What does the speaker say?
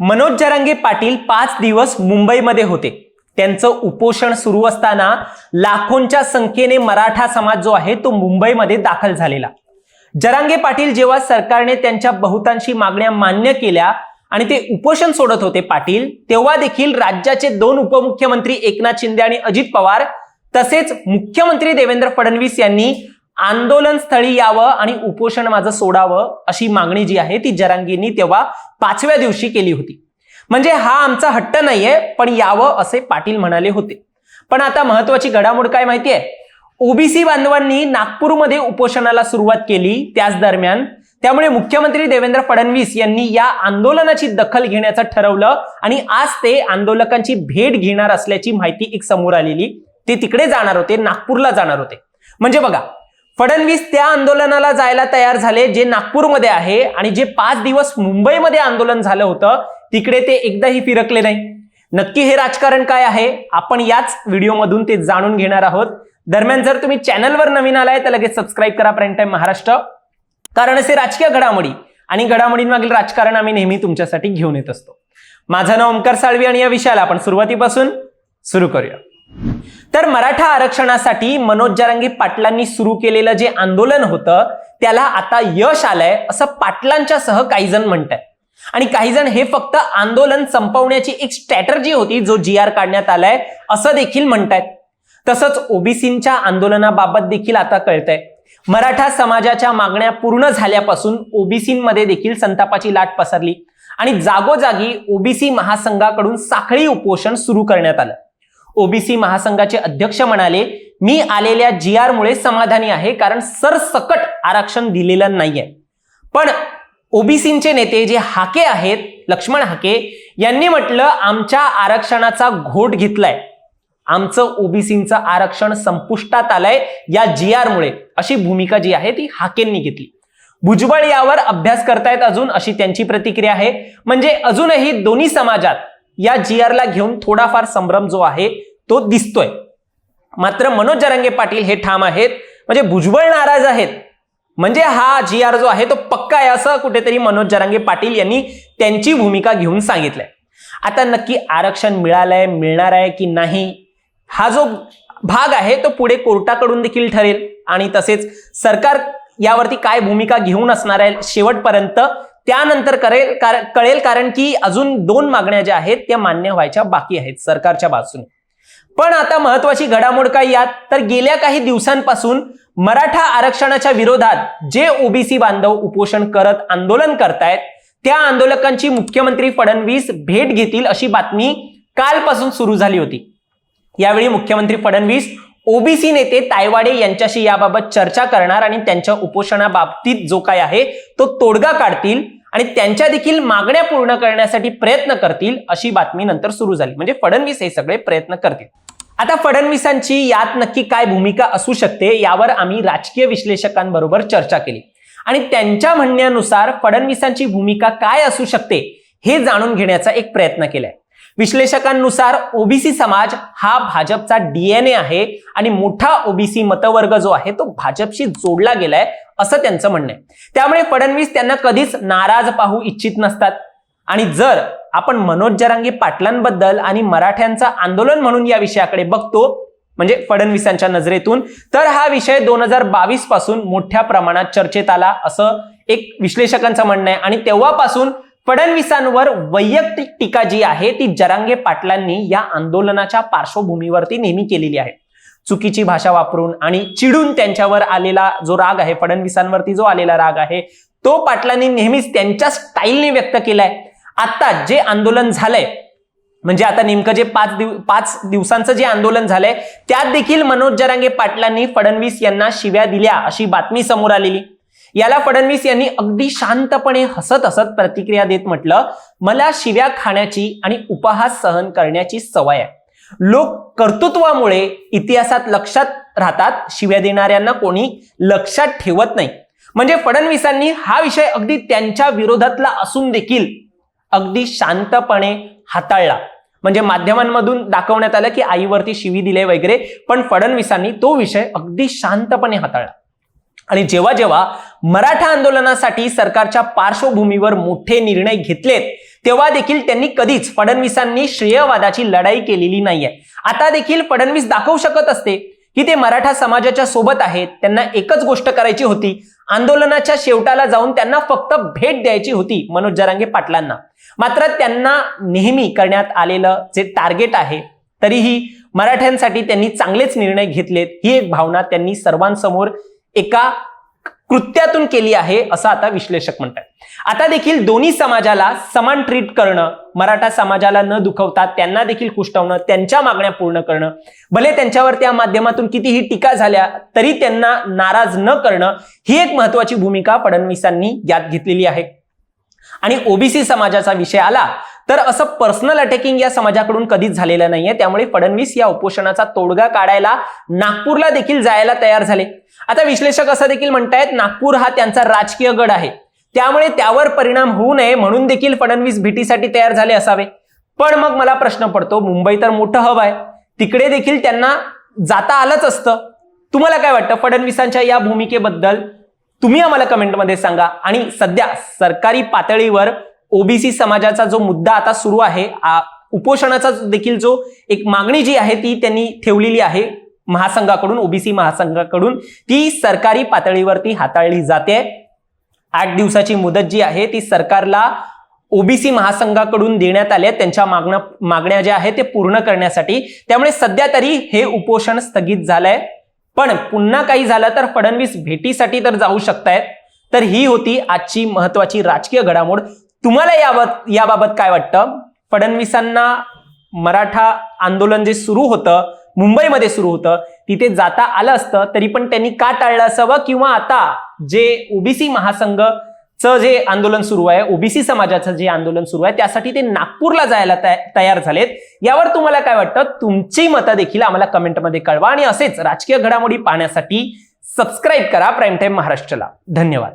मनोज जरांगे पाटील पाच दिवस मुंबईमध्ये होते. त्यांचं उपोषण सुरू असताना लाखोंच्या संख्येने मराठा समाज जो आहे तो मुंबईमध्ये दाखल झालेला. जरांगे पाटील जेव्हा सरकारने त्यांच्या बहुतांशी मागण्या मान्य केल्या आणि ते उपोषण सोडत होते पाटील तेव्हा देखील राज्याचे दोन उपमुख्यमंत्री एकनाथ शिंदे आणि अजित पवार तसेच मुख्यमंत्री देवेंद्र फडणवीस यांनी आंदोलन स्थळी यावं आणि उपोषण माझं सोडावं अशी मागणी जी आहे ती जरांगींनी तेव्हा पाचव्या दिवशी केली होती. म्हणजे हा आमचा हट्ट नाहीये पण यावं असे पाटील म्हणाले होते. पण आता महत्वाची घडामोड काय माहितीये? ओबीसी बांधवांनी नागपूरमध्ये उपोषणाला सुरुवात केली त्याच दरम्यान. त्यामुळे मुख्यमंत्री देवेंद्र फडणवीस यांनी या आंदोलनाची दखल घेण्याचं ठरवलं आणि आज ते आंदोलकांची भेट घेणार असल्याची माहिती एक समोर आलेली. ते तिकडे जाणार होते नागपूरला जाणार होते. म्हणजे बघा फडणवीस त्या आंदोलनाला जायला तयार झाले जे नागपूरमध्ये आहे आणि जे पाच दिवस मुंबईमध्ये आंदोलन झालं होतं तिकडे ते एकदाही फिरकले नाही. नक्की हे राजकारण काय आहे? आपण याच व्हिडिओमधून ते जाणून घेणार आहोत. दरम्यान जर तुम्ही चॅनलवर नवीन आलाय तर लगेच सबस्क्राईब करा प्राईम टाईम महाराष्ट्र. कारण असे राजकीय घडामोडी आणि घडामोडींमागील राजकारण आम्ही नेहमी तुमच्यासाठी घेऊन येत असतो. माझं नाव ओमकार साळवी आणि या विषयाला आपण सुरुवातीपासून सुरू करूया. तर मराठा आरक्षणासाठी मनोज जरांगी पाटलांनी सुरू केलेलं जे आंदोलन होतं त्याला आता यश आलंय असं पाटलांच्या सह काही जण म्हणतात आणि काही जण हे फक्त आंदोलन संपवण्याची एक स्ट्रॅटर्जी होती जो जी आर काढण्यात आलाय असं देखील म्हणतायत. तसंच ओबीसींच्या आंदोलनाबाबत देखील आता कळतंय. मराठा समाजाच्या मागण्या पूर्ण झाल्यापासून ओबीसीमध्ये देखील संतापाची लाट पसरली. आणि जागोजागी ओबीसी महासंघाकडून साखळी उपोषण सुरू करण्यात आलं. ओबीसी महासंघाचे अध्यक्ष म्हणाले मी आलेल्या जी आरमुळे समाधानी आहे कारण सरसकट आरक्षण दिलेलं नाहीये. पण ओबीसींचे नेते जे हाके आहेत लक्ष्मण हाके यांनी म्हटलं आमच्या आरक्षणाचा घोट घेतलाय. आमचं ओबीसींचं आरक्षण संपुष्टात आलंय या जी आरमुळे अशी भूमिका जी आहे ती हाकेंनी घेतली. भुजबळ यावर अभ्यास करतायत अजून अशी त्यांची प्रतिक्रिया आहे. म्हणजे अजूनही दोन्ही समाजात या जी ला घेऊन थोडाफार संभ्रम जो आहे तो दिसतोय. मात्र मनोज जरंगे पाटील हे ठाम आहेत. म्हणजे भुजबळ नाराज आहेत. म्हणजे हा जी आर जो आहे तो पक्का आहे असं कुठेतरी मनोज जरांगे पाटील यांनी त्यांची भूमिका घेऊन सांगितलंय. आता नक्की आरक्षण मिळालंय मिळणार आहे की नाही हा जो भाग आहे तो पुढे कोर्टाकडून देखील ठरेल. आणि तसेच सरकार यावरती काय भूमिका घेऊन असणार आहे शेवटपर्यंत त्यानंतर करेल कार- कळेल कारण की अजून दोन मागण्या ज्या आहेत त्या मान्य व्हायच्या बाकी आहेत सरकारच्या बाजूने. पण आता महत्वाची घडामोड काय यात? तर गेल्या काही दिवसांपासून मराठा आरक्षणाच्या विरोधात जे ओबीसी बांधव उपोषण करत आंदोलन करतायत त्या आंदोलकांची मुख्यमंत्री फडणवीस भेट घेतील अशी बातमी कालपासून सुरू झाली होती. यावेळी मुख्यमंत्री फडणवीस ओबीसी नेते तायवाडे यांच्याशी याबाबत चर्चा करणार आणि त्यांच्या उपोषणाबाबतीत जो काय आहे तो तोडगा काढतील आणि त्यांच्या देखील मागण्या पूर्ण करण्यासाठी प्रयत्न करतील अशी बातमी नंतर सुरू झाली. म्हणजे फडणवीस हे सगळे प्रयत्न करतील. आता फडणवीसांची यात नक्की काय भूमिका असू शकते यावर आम्ही राजकीय विश्लेषकांबरोबर चर्चा केली. आणि त्यांच्या म्हणण्यानुसार फडणवीसांची भूमिका काय असू शकते हे जाणून घेण्याचा एक प्रयत्न केलाय. विश्लेषकांनुसार ओबीसी समाज हा भाजपचा डीएनए आहे आणि मोठा ओबीसी मतवर्ग जो आहे तो भाजपशी जोडला गेलाय असं त्यांचं म्हणणं आहे. त्यामुळे फडणवीस त्यांना कधीच नाराज पाहू इच्छित नसतात. आणि जर आपण मनोज जरांगे पाटलांबद्दल आणि मराठ्यांचं आंदोलन म्हणून या विषयाकडे बघतो म्हणजे फडणवीसांच्या नजरेतून तर हा विषय दोन हजार बावीसपासून मोठ्या प्रमाणात चर्चेत आला असं एक विश्लेषकांचं म्हणणं आहे. आणि तेव्हापासून फडणवीसांवर वैयक्तिक टीका जी आहे ती जरांगे पाटलांनी या आंदोलनाच्या पार्श्वभूमीवरती नेहमी केलेली आहे. चुकीची भाषा वापरून आणि चिडून त्यांच्यावर आलेला जो राग आहे फडणवीसांवरती जो आलेला राग आहे तो पाटलांनी नेहमीच त्यांच्या स्टाईलने व्यक्त केलाय. आता जे आंदोलन झालंय म्हणजे आता नेमकं जे पाच दिव पाच दिवसांचं जे आंदोलन झालंय त्यात देखील मनोज जरांगे पाटलांनी फडणवीस यांना शिव्या दिल्या अशी बातमी समोर आलेली. याला फडणवीस यांनी अगदी शांतपणे हसत हसत प्रतिक्रिया देत म्हटलं मला शिव्या खाण्याची आणि उपहास सहन करण्याची सवय आहे. लोक कर्तृत्वामुळे इतिहासात लक्षात राहतात शिव्या देणाऱ्यांना कोणी लक्षात ठेवत नाही. म्हणजे फडणवीसांनी हा विषय अगदी त्यांच्या विरोधातला असून देखील अगदी शांतपणे हाताळला. म्हणजे माध्यमांमधून दाखवण्यात आलं की आईवरती शिवी दिले वगैरे पण फडणवीसांनी तो विषय अगदी शांतपणे हाताळला. आणि जेव्हा जेव्हा मराठा आंदोलनासाठी सरकारच्या पार्श्वभूमीवर मोठे निर्णय घेतलेत तेव्हा देखील त्यांनी कधीच फडणवीसांनी श्रेयवादाची लढाई केलेली नाहीये. आता देखील फडणवीस दाखवू शकत असते की ते मराठा समाजाच्या सोबत आहेत त्यांना एकच गोष्ट करायची होती आंदोलनाच्या शेवटाला जाऊन त्यांना फक्त भेट द्यायची होती मनोज जरांगे पाटलांना. मात्र त्यांना नेहमी करण्यात आलेलं जे टार्गेट आहे तरीही मराठ्यांसाठी त्यांनी चांगलेच निर्णय घेतलेत ही एक भावना त्यांनी सर्वांसमोर एका कृत्यातून केली आहे असं आता विश्लेषक म्हणतात आता देखील दोन्ही समाजाला समान ट्रीट करणं मराठा समाजाला न दुखवता त्यांना देखील खुष्टवणं त्यांच्या मागण्या पूर्ण करणं भले त्यांच्यावर त्या माध्यमातून कितीही टीका झाल्या तरी त्यांना नाराज न करणं ही एक महत्वाची भूमिका फडणवीसांनी यात घेतलेली आहे. आणि ओबीसी समाजाचा विषय आला तर असं पर्सनल अटॅकिंग या समाजाकडून कधीच झालेलं नाहीये. त्यामुळे फडणवीस या उपोषणाचा तोडगा काढायला नागपूरला देखील जायला तयार झाले. आता विश्लेषक असं देखील म्हणतायत नागपूर हा त्यांचा राजकीय गड आहे. त्यामुळे त्यावर परिणाम होऊ नये म्हणून देखील फडणवीस भेटीसाठी तयार झाले असावे. पण मग मला प्रश्न पडतो मुंबई तर मोठं हब आहे. तिकडे देखील त्यांना जाता आलंच असतं. तुम्हाला काय वाटतं फडणवीसांच्या या भूमिकेबद्दल? तुम्ही आम्हाला कमेंटमध्ये सांगा. आणि सध्या सरकारी पातळीवर ओबीसी समाजाचा जो मुद्दा आता सुरू आहे उपोषणाचा देखील जो एक मागणी जी आहे ती त्यांनी ठेवलेली आहे महासंघाकडून ओबीसी महासंघाकडून. ती सरकारी पातळीवरती हाताळली जाते. आठ दिवसाची मुदत जी आहे ती सरकारला ओबीसी महासंघाकडून देण्यात आल्या त्यांच्या मागण्या मागण्या ज्या आहेत ते पूर्ण करण्यासाठी. त्यामुळे सध्या तरी हे उपोषण स्थगित झालंय. पण पुन्हा काही झालं तर फडणवीस भेटीसाठी तर जाऊ शकतायत. तर ही होती आजची महत्वाची राजकीय घडामोड. तुम्हाला याबाबत याबाबत काय वाटतं? फडणवीसांना मराठा आंदोलन जे सुरू होतं मुंबईमध्ये सुरू होतं तिथे जाता आलं असतं तरी पण त्यांनी का टाळलं असावं? किंवा आता जे ओबीसी महासंघचं जे आंदोलन सुरू आहे ओबीसी समाजाचं जे आंदोलन सुरू आहे त्यासाठी ते नागपूरला जायला तयार झालेत. यावर तुम्हाला काय वाटतं? तुमची मतं देखील आम्हाला कमेंटमध्ये कळवा. आणि असेच राजकीय घडामोडी पाहण्यासाठी सबस्क्राईब करा. प्राईम टाईम महाराष्ट्राला. धन्यवाद.